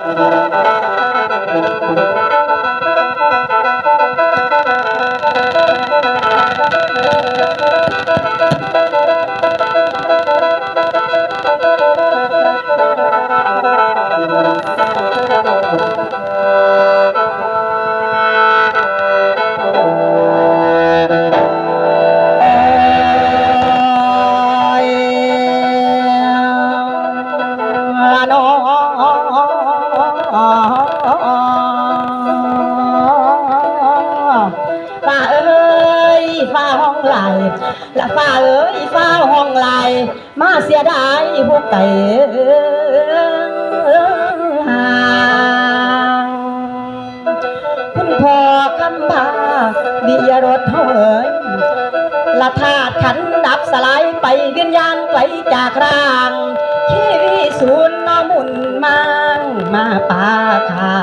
น้ ฟ้าเอ้ยฟ้าห้องไหลละฟ้าเอ้ยฟ้าห้องไหลมาเสียดายพวกไก่ห่างคุณพ่อคำพาเบียรถเฮาเอ้ยละธาตุขันดับสลายไปวิญญาณไกลจากร่างชีวิตสูญน้อมุนมังมาป่าคา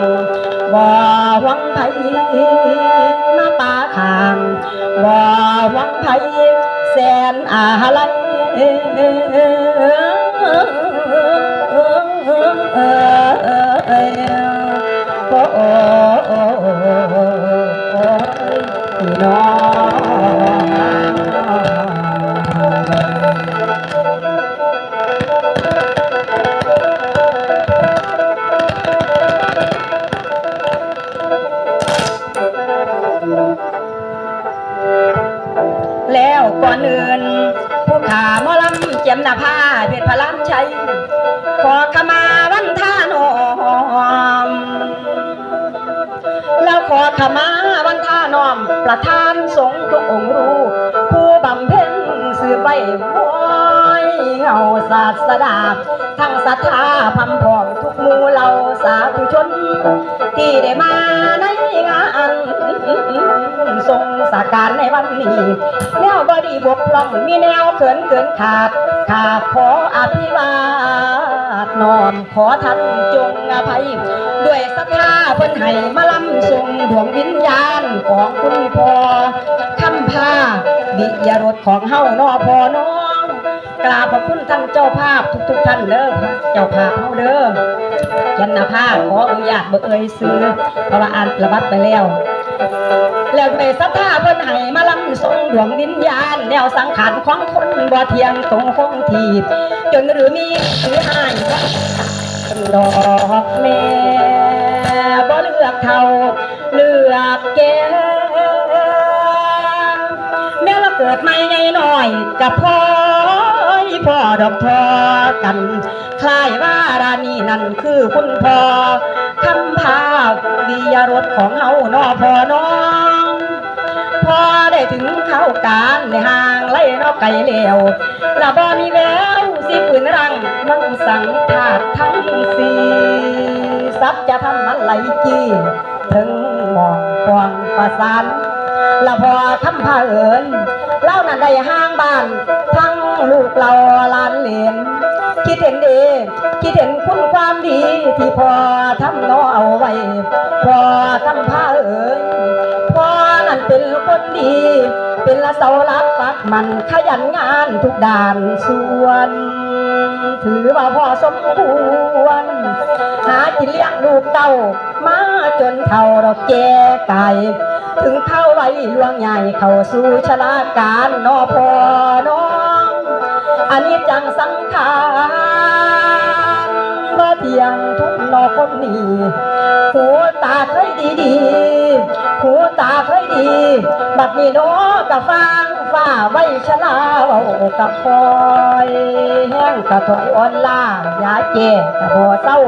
งบ่หวังไผม ปาคางว่าวังไผแสนอาลัย ขมาวันท่านอม ประธานสงฆ์ทุกองค์รู้ ผู้บำเพ็ญสืบไปวอยเงาศาสดา ทั้งศรัทธาพำพร้อมทุกมูเหล่าสาธุชน ที่ได้มาในงานทรงสาการในวันนี้แนวบอดีบกพร่องมีแนวเขินเกินขาด ขาดขออภิวาทนอม ขอท่านจงอภัย ด้วยศรัทธาเพิ่นให้มาลำทรงดวงวิญญาณของคุณพ่อคำพาบิยรถของเฮานอพอน้องกราบขอบคุณท่านเจ้าภาพทุกๆท่านเด้อเจ้าภาพเฮาเด้อยันนาภาพขออนุญาตบ่เอ่ยซื้อเพราะว่าอ่านประวัติไปแล้วแล้วด้วยศรัทธาเพิ่นให้มาลำทรงดวงวิญญาณแนวสังขารของคนบ่เที่ยงตรงคงทีจนหรือมีหรือหาย ดอกแม่บ่เลือกเท่าเลือกแก่แม่เราเกิดม่ไงหน่อยกับพ่อพ่อดอกทอกันคล้ายว่ารานีนั่นคือคุณพ่อคำพาวิยรถของเฮานอพอน้อ ได้ถึงเข้าการในห่างไล่นอกไก่เหลวละบ่มีแววสิปืนรังมังสังถาดทั้งสี่ซับจะทำมันไหลจี้ถึงหมองปวงประสานละพอคำพาเอิญเล่านั้นได้ห้างบ้าน ทั้งลูกเราลานเหลนคิดเห็นดี คิดเห็นคุณความดีที่พอทำน้อเอาไว้ พอทำผ้าเอ๋ยพอนั่นเป็น คนดี เป็นละเสาหลักปักมันขยันงานทุกด้านส่วน ถือว่าพ่อสมควร หากิเลี้ยงลูกเต้า มาจนเท่าดอกแก่ไก่ถึงเข้าไว้ลวงใหญ่เข้าสู่ชะลาการนอพอน้องอันนี้จังสังขารว่าเที่ยงทุกนอคนนี้หูตาเคยดีดี ตาเคยดี บัดนี้น้อกะฟังฝ้าไว้ชะลาเว้ากะคอยแห้งกะถอยอ่อนล่ายาเจกะบ่เศร้า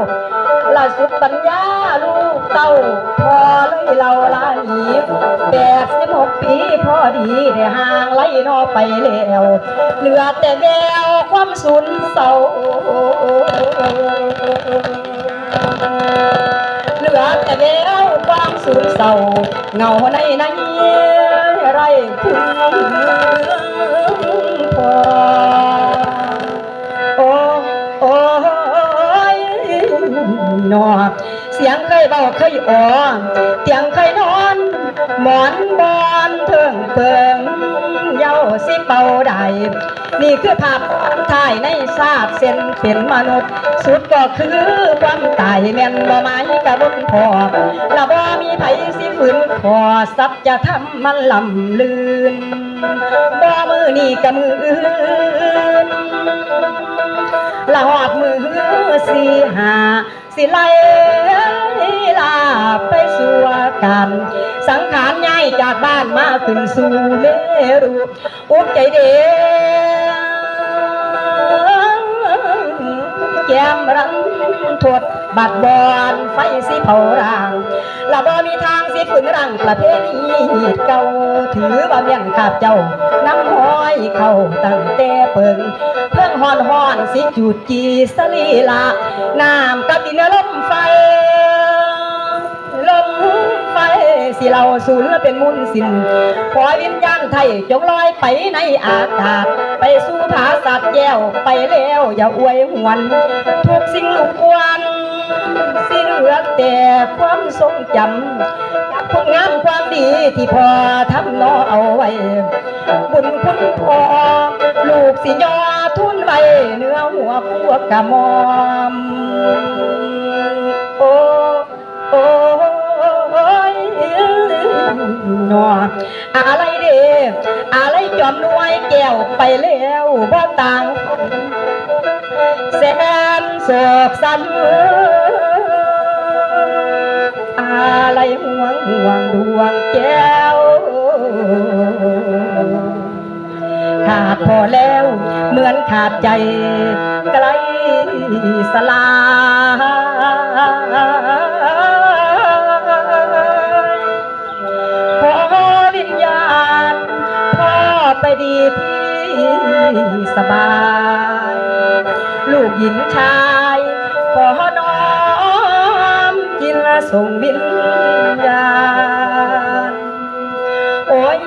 ล่าสุดปัญญาลูกเต้าพอเลยเราลาหนีแปดสิบหกปีพอดีได้ห่างไล่นอไปแล้วเหลือแต่แววความสูญเศร้า เหลือแต่แววความสูญเศร้าเงาในในไรพึ่งพอโอ้โอ้ยนอเสียงเคยเบาเคยอ่อนเตียงเคยนอน หมอนบอนเถิงเปิง เย้าสิเป่าใดนี่คือภาพถ่ายในทราบเส้นเป็นมนุษย์ สุดก็คือความตายแม่นบ่ไม้กะบุญพอละบ่มีไผสิฝืนขอสับจะทำมันลำลืนบ่มือนี่กะมืออื่นละหอดมือสีหาสิไลลาไปสู่ กันสังขารย้ายจากบ้านมาขึ้นสู่เมรุอุบใจเดีแก้มรันทดบัดบอนไฟสิเผาร่างละบ่มีทางสิฝืนรังประเพณีเก่าถือว่าเมียนขาบเจ้า น้ำห้อยเข้าตั้งแต่เปิงเพิ่งหอนหอนสิจูดจีสลีละน้ำกับดินลม เราสูญเป็นมุนสินขอวิญญาณไทยจงลอยไปในอากาศ ไปสู่ผาสัตว์แก้วไปแล้วอย่าอวยหวนทุกสิ่งลูกอวนสิ้นเหลือแต่ความทรงจำคุณงามความดีที่พอทำนอเอาไว้ บุญคุณพอลูกสิยอทุนไว้เนื้อหัวพวกกะมอม โอ้ โอ้ หนออะไรเด้อะไรจอมนวยแก้วไปแล้วบ่ต่างแสนโศกสันอะไรห่วงห่วงดวงแก้วขาดพอแล้วเหมือนขาดใจไกลสลาย ไปดีที่สบาย ลูกหญิงชายขอน้อมกินละส่งวิญญาณโอ้ย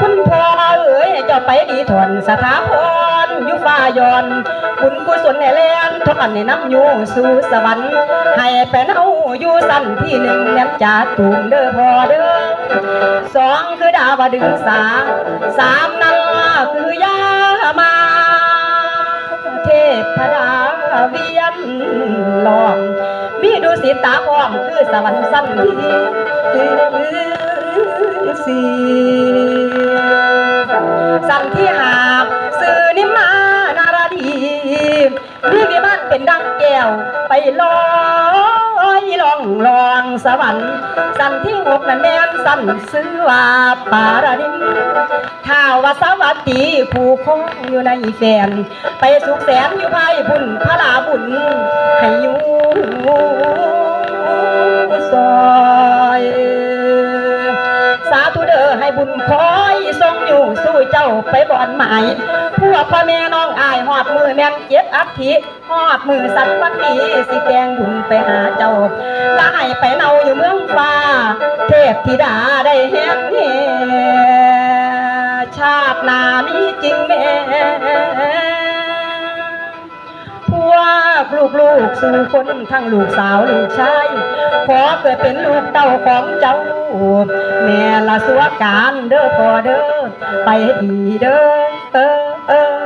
คุณพ่อเอ๋ยเจ้าไปดีถอนสถาพรอยู่ฟ้ายอนบุญกุศลแห่แลนทอดในน้ำอยู่สู่สวรรค์ให้ไปเนาอยู่สั้นที่หนึ่งแนมจ่าตูมเด้อพ่อเด้อ สองคือดาวดึงสาสามนั่นคือยามา เทพดาเวียนลอมมีดูสิตาพร้อมคือสวรรค์สั้นที่สีสันที่หาบสื่อนิมานาราดีมีวิมานเป็นดังแก้วไปลอยลอง สวรรค์ สันที่หกนั่นแม่นสันซื้อว่าปาราดินท้าวว่าสวัสดีผู้คงอยู่ในแฟน ไปสุขแสนอยู่ภายบุญพระลาบุญให้อยู่ซอยสาธุเด้อให้บุญคอยทรงอยู่สู้เจ้าไปบ่อนหมายพวกพ่อแม่น้องอายหอดมือแม่นเจ็ดอัฐิ หอดมือสัตว์วันนี้สิแกงบุญไปหาเจ้าลาไปเนาอยู่เมืองฟ้า เทพธิดาได้เห็นเฮชาตินามีจริงแม่พวกลูกลูกสู่คนทั้งลูกสาวลูกชายขอเกิดเป็นลูกเต้าของเจ้า แม่ละสัวการเด้อพ่อเด้อไปให้ดีเด้อเออเออ